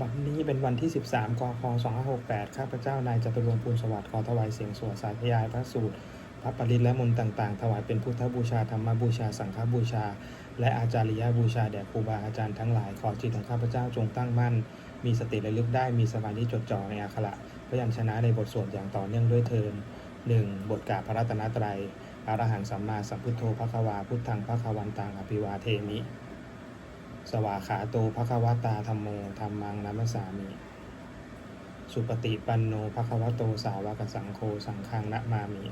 บัดนี้เป็นวันที่ 13กค2568 ข้าพเจ้านายจตุรงค์ภูลสวัสดิ์ขอถวายเสียงสวดสาธยายพระสูตร พระปริตและมนต์ต่าง ๆ ถวายเป็นพุทธบูชาธรรมบูชา สังฆบูชา และอาจาริยบูชาแด่ครูบาอาจารย์ทั้งหลาย ขอจิตของข้าพเจ้าจงตั้งมั่น มีสติระลึกได้ มีสมาธิจดจ่อในอักขระพยัญชนะในบทสวดอย่างต่อเนื่องด้วยเทิน 1. บทกาพระรัตนตรัยอรหังสัมมาสัมพุทโธพระควาพุทธังพระควันตังอภิวาเทมิ สวาขาโตภควตาธรรมโมธรรมังนัมสสามิสุปฏิปันโนภควโตสาวกสังโฆสังฆังนะมามิ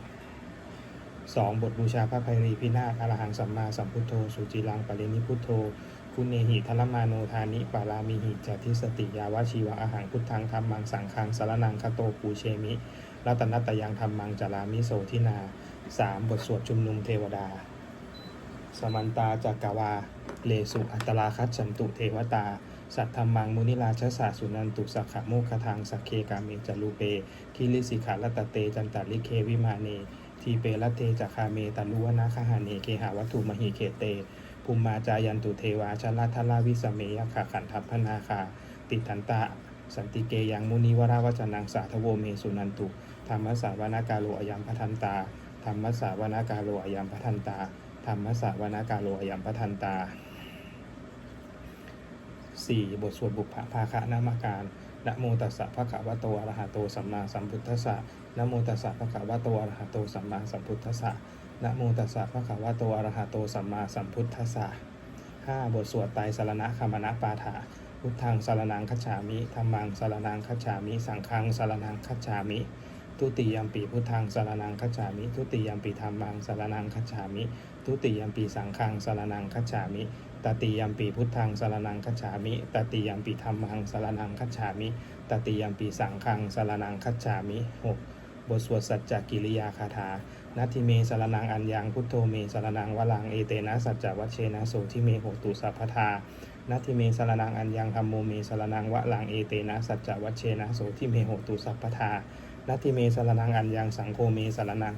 สองบทบูชาพระภัยรีพินาศอรหังสัมมาสัมพุทโธ สุจิลังปรินิพุทโธ คุณเนหิทลมาโนทานิปารามิหิจัติสติยาวชีวะอาหารพุทธังธรรมังสังฆังสารนังคโตปูเชมิรัตนัตยังธรรมังจารามิโสทินาสามบทสวดชุมนุมเทวดา สมันตาจักกวา เลสุอัตลาคัจฉันตุเทวตา สัทธรรมังมุนิราชสาสุนันตุสักขะโมคทางสักเคกาเมจารูเปคิริสิขาลตเตจันตาลิเควิมาเน ทีเปรเทจักคาเมตาลุวนาคหาเนเคหาวัตถุมหิเคเตภูมิมาจายันตุเทวาชลาทลาวิสเมยขาขันทัพพนาคา ติทันตะสันติเกยังมุนิวราวจนังสาทโวเมสุนันตุธรรมสาวนาการโลอยัมพัทันตาธรรมสาวนาการโลอยัมพัทันตาธรรมสาวนาการโลอยัมพัทันตา 4. บทสวดบุพภาคะนามาการนะโมตัสสะภะคะวะโตอะระหะโตสัมมาสัมพุทธัสสะนะโมตัสสะภะคะวะโตอะระหะโตสัมมาสัมพุทธัสสะนะโมตัสสะภะคะวะโตอะระหะโตสัมมาสัมพุทธัสสะ 5. บทสวดไตรสรณะคามนะปาฐาพุทธังสารนังคัจฉามิธรรมังสารนังคัจฉามิ สังฆังสารนังคัจฉามิ ทุติยมปีพุทธังสารนังคัจฉามิ ทุติยมปีธรรมังสารนังคัจฉามิ ทุติยมปีสังฆังสารนังคัจฉามิ ตติยมปีพุทธังสารนังคัจฉามิตติยมปีธรรมังสารนังคัจฉามิตติยมปีสังฆังสารนังคัจฉามิ 6. บทสวดสัจจกิริยาคาถานาทิเมสารนังอัญญังพุทโธเมสารนังวลังเอเตนะสัจจวัชเชนะโสทิเมโหตุสัพพทานาทิเมสารนังอัญญังธรรมโมเมสารนังวลังเอเตนะสัจจวัชเชนะโสทิเมโหตุสัพพทานาทิเมสารนังอัญญังสังโฆเมสารนัง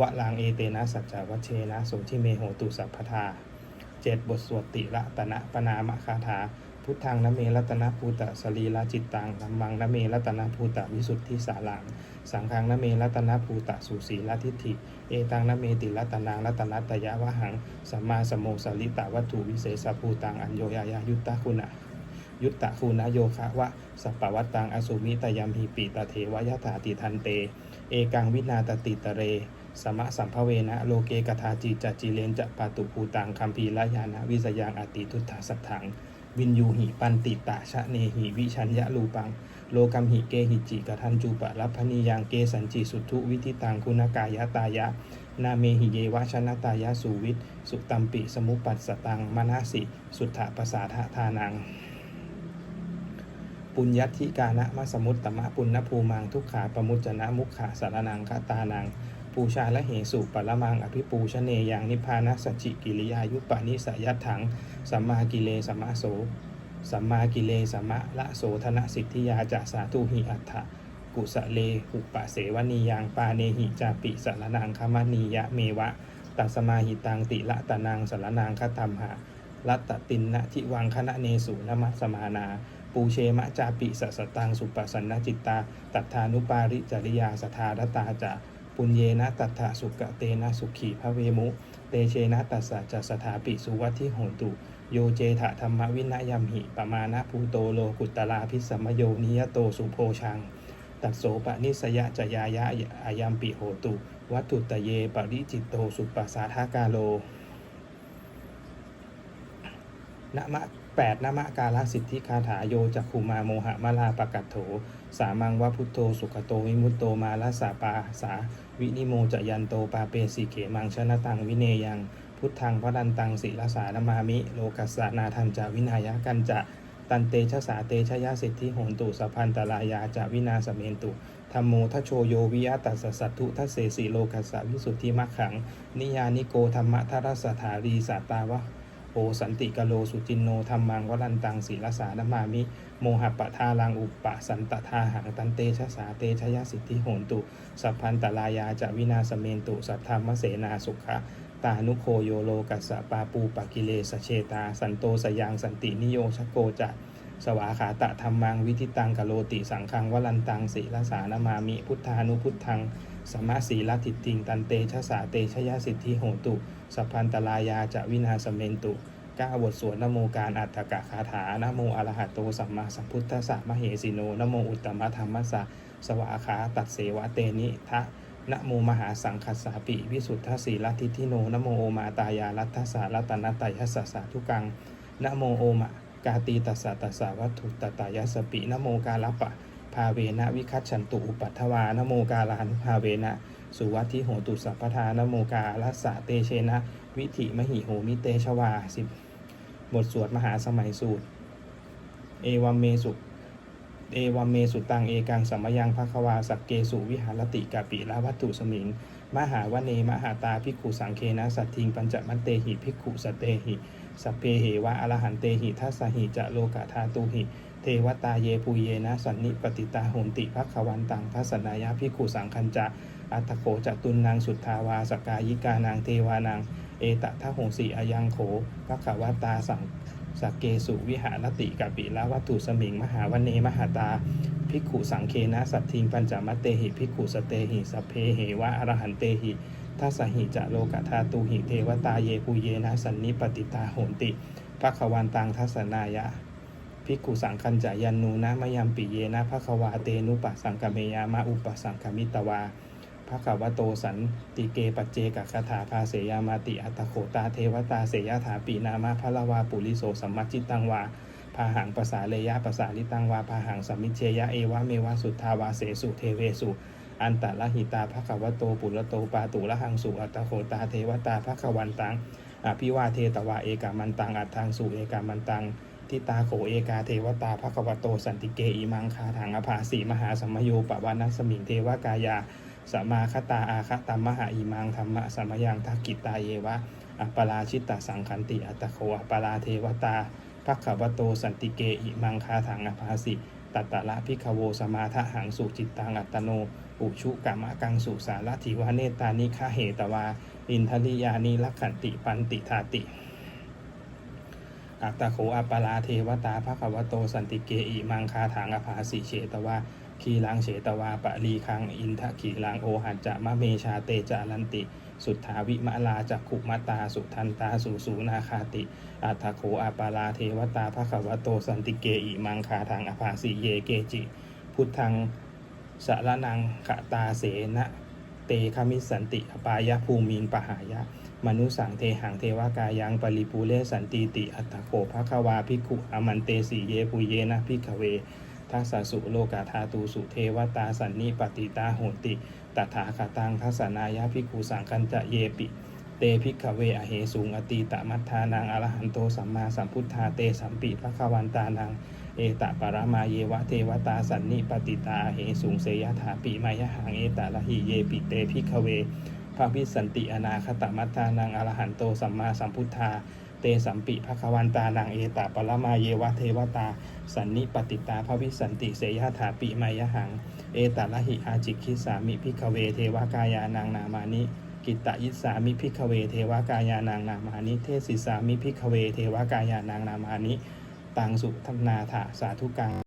วลังเอเตนะสัจจวัชเชนะโสทิเมโหตุสัพพทา เจ็ดบทสวดติละตนะปนามคาถา พุทธังนเมรัตนภูตะสรีละจิตตังธรรมังนเมรัตนภูตะวิสุทธิสาลัง สังฆังนเมรัตนภูตะสุสีละทิฏฐิ เอตังนเมติรัตนังรัตนัตตยะวะหังสัมมาสมโมสลิตาวัตถุวิเศษภูตังอัญโยยายายุตตะคุณะยุตตะคุณะโยคะวะสัปปวัตตังอสุมิตยัมหิปิตะเทวยถาติทันเต เอกังวินาตติตะเร สมะสัมภเวนะโลเกกทาจิจัจจิเลนจะปาตุภูตังคัมภีละยานะวิสยังอติทุตถาสัทถัง วินยูหิปันติตะชะเนหิวิชัญญะลูปัง โลกัมหิเกหิจิกทันจูปะรัพพนิยังเกสัญจิสุทุวิธิตังคุณกายะตายะ นาเมหิเยวะชนะตายะสุวิทสุตัมปิสมุปัสสตังมนาสิ สุทธปสาทะทานังปุญญัติกานะมะสมุตตมะปุณณภูมังทุกขาปมุจจนะมุขขาสารนังคตานัง ปูชาและเหสุปละมังอภิปูชเนยังนิพพานะสัจจิกิริยายุปนิสยัตถังสัมมากิเลสัมมาโสสัมมากิเลสัมมะละโสธนสิทธิยาจะสาธุหิอัฏฐะกุสะเลหุปะเสวนียังปาเนหิจาปิสารนังคมนียะเมวะตัสมาหิตังติละตะนังสารนังคตัมหะรัตตตินนะทิวังคณะเนสุนมัสมานา ปูเชมะจาปิสสสตังสุปสันนจิตตา ตัทธานุปาริจริยาสทารตาจะ ปุญเยนะตัทธสุกะเตนะสุขีพระเวมุ เตเชนะตัสสะจะสถาปิสุวัตทิโหตุโยเจถะธรรมวินัยมหิปมานะภูโตโลกุตตลาพิสมโยนิยโตสุโพชัง ตัสโสปนิสยะจยายะอายัมปิโหตุ วัตถุตะเยปริจิตโตสุปัสาทากาโลนะมะแปดนะมะกาลสิทธิคาถาโยจักขุมาโมหะมาลาปะกัตโถ สามังวะพุทโธสุขโตวิมุตโตมาลาสาปาสา วินิโมจะยันโตปาเปสิเขมังชนะตังวิเนยัง พุทธังพระดันตังศิลสานมามิ โลกัสสนาทันจาวินายะกันจะตันเตชะสาเตชะยะสิทธิโหนตุสัพพันตลายาจะวินาสเมนตุธรรมโมทโชโยวิยะตัสสัตถุทัเสสีโลกัสสวิสุทธิมัคขัง นิยานิโกธรรมะทรัสถารีสัตตาวะ โอสันติกโลสุจินโนธรรมังวรันตังศีลสานมามิ โมหะปะทาลังอุปปะสันตทาหังตันเตชะสาเตชะยะสิทธิโหนตุ สัพพันตลายาจะวินาสเมนตุ สัทธรรมเสนาสุขะตานุโคโยโลกัสสะปาปูปะกิเลสเชตา สันโตสยังสันตินิโยชโกจะ สวาขาตะธรรมังวิทิตังกะโลติสังฆังวลันตังสีลสานามามิ พุทธานุพุทธัง สมมาสีลทิติง ตันเตชะสาเตชยสิทธิโหตุ สัพพันตลายาจะวินาสเมนตุก้าบทสวดนโมการอัตถกะคาถานโมอระหะโตสัมมาสัมพุทธัสสะมเหสิโนนโมอุตตมธรรมัสสะสวาขาตัดเสวะเตนิทะนโมมหาสังคัสสาปิ วิสุทธสีลทิทิโนนโมโอมาตายารัตถสารัตนตยัสสะสาธุกังนโมโอมะ กาตีตัสสะตัสสะวัตถุตตายสสปินโมกาลปะ ภาเวนะวิคัตฉันตุอุปัฏฐวานโมกาลานุภาเวนะสุวัตถิโหตุสัพพทานโมกาลัสสะเตเชนะ วิถิมหิโหมิเตชวาสิบบทสวดมหาสมัยสูตร เอวัมเมสุเอวัมเมสุตังเอกังสัมมยังภควาสักเกสุวิหารติกาปิลาวัตถุสมิง มหาวเนมหาตาภิกขุสังเคนะสัตทิงปัญจมันเตหิภิกขุสเตหิสัพเพเหวะอรหันเตหิทัสสหิจะโลกาธาตุหิ เทวตาเยปุเยนะสันนิปติตาโหนติภักขวันตังทัสนายาภิกขุสังคัญจะอัตโขจตุนนางสุทธาวาสกายิกานางเทวานางเอตทะโหสีอายังโขภักขวตาสังสักเกสุวิหารติกาปิลาวัตถุสมิง มหาวเนมหาตา ภิกขุสังเคนะสัตทิงปัญจมัตเตหิภิกขุสเตหิสัพเพเหวะอรหันเตหิทัสหิจะโลกธาตุหิเทวตาเยปุเยนะสันนิปติตาโหนติภควันตังทัสนายะภิกขุสังคัญจายันนูนะมยัมปิเยนะภควาเตนุปสังกเมยามะอุปสังคมิตวาภควโตสันติเกปัจเจกคาถาภาเสยามาติอัตโขตาเทวตาเสยถาปีนามะพระละวาปุริโสสัมมัจจิตังวา พาหังภาษาเลยะภาษาลิตังวาพาหังสัมมิเชยะเอวะเมวะสุทธาวาเสสุเทเวสุ อันตะละหิตาภควโตปุระโตปาตุละหังสุอัตโคตาเทวตาภควันตังอภิวาเทตวาเอกามันตังอัตทังสุเอกามันตังทิตาโขเอกาเทวตาภควโตสันติเกอิมังคาถังอภาสีมหาสมโยปวานัสมิงเทวกายาสมาคตาอาคตัมมหาอิมังธรรมะสมยังทักกิตาเยวะ อัปปราชิตตสังคันติอัตตโคอัปปราเทวตา พักขวโตสันติเกอิมังคาถังอภาสิ ตัตตะละพิกขโวสมาทะหังสุจิตตังอัตโน อุชุกามะกังสุสารถิวาเนตานิฆาเหตวา อินทริยานิลักขันติปันติทาติอัตโขอัปปลาเทวตาภควโตสันติเกอิมังคาถังอภาสิเฉตวา คีลังเฉตวาปะรีคัง อินทะขีลังโอหันจะมะเมชาเตจารันติ สุทธาวิมะลาจักขุมตา สุทันตาสุสูนาคาติ อัตโขอาปาลาเทวตาภควโตสันติเกอิมังคาทางอภาสิเยเกจิ พุทธังสารนังขตาเสนะเตคามิสันติอปายะภูมินปหายะ มนุสังเทหังเทวกายังปริปูเลสันติติอัตโขภควาภิกขุอมันเตสีเยปุเยนะพิกเว ทัสสสุโลกาธาตูสุเทวตาสันนิปติตาโหติตถาคตังทัสนายะภิกขุสังคัญจะเยปิ เตพิกขเวอเหสุงอตีตมัทธานังอรหันโตสัมมาสัมพุทธาเตสัมปิภควันตานังเอตปารามาเยวะเทวตาสันนิปติตาเหสุงเสยถาปิมายหังเอตละหิเยปิเตพิกขเวภาวิสันติอนาคตมัทธานังอรหันโตสัมมาสัมพุทธา เตสัมปิภควันตานังเอตาปรามาเยวะเทวตา สันนิปติตาภวิสันติเสยถาปิมายหัง เอตาละหิอาจิคิสามิพิกเวเทวกายานางนามานิกิตตยิสามิพิกเวเทวกายานางนามานิเทศิสามิพิกเวเทวกายานางนามานิตังสุทันาถาสาธุกัง